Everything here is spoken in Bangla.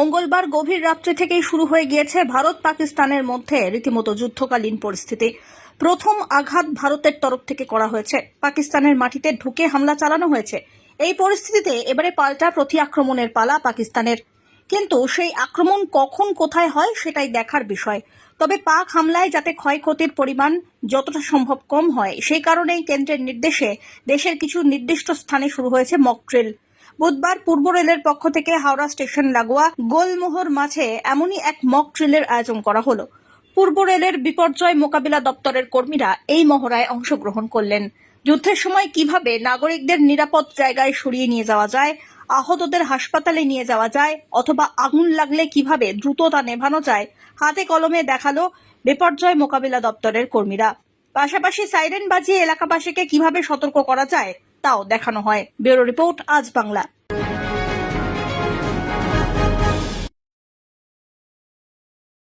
মঙ্গলবার গভীর রাত্রি থেকেই শুরু হয়ে গিয়েছে ভারত পাকিস্তানের মধ্যে রীতিমতো যুদ্ধকালীন পরিস্থিতি। প্রথম আঘাত ভারতের তরফ থেকে করা হয়েছে। পাকিস্তানের মাটিতে ঢুকে হামলা চালানো হয়েছে। এই পরিস্থিতিতে এবারে পাল্টা প্রতি আক্রমণের পালা পাকিস্তানের। কিন্তু সেই আক্রমণ কখন কোথায় হয় সেটাই দেখার বিষয়। তবে পাক হামলায় যাতে ক্ষয়ক্ষতির পরিমাণ যতটা সম্ভব কম হয়, সেই কারণেই কেন্দ্রের নির্দেশে দেশের কিছু নির্দিষ্ট স্থানে শুরু হয়েছে মক ড্রিল বুধবার পূর্ব রেলের পক্ষ থেকে হাওড়া স্টেশন লাগোয়া গোলমোহর মাঝে এমনই এক মক ড্রিলের আয়োজন করা হলো। পূর্ব রেলের বিপর্যয় মোকাবিলা দপ্তরের কর্মীরা এই মহড়ায় অংশগ্রহণ করলেন। যুদ্ধের সময় কীভাবে নাগরিকদের নিরাপদ জায়গায় সরিয়ে নিয়ে যাওয়া যায়, আহতদের হাসপাতালে নিয়ে যাওয়া যায়, অথবা আগুন লাগলে কীভাবে দ্রুত তা নেভানো যায়, হাতে কলমে দেখাল বিপর্যয় মোকাবিলা দপ্তরের কর্মীরা। পাশাপাশি সাইরেন বাজিয়ে এলাকাবাসীকে কীভাবে সতর্ক করা যায় তাও দেখানো হয়। ব্যুরো রিপোর্ট আজ বাংলা।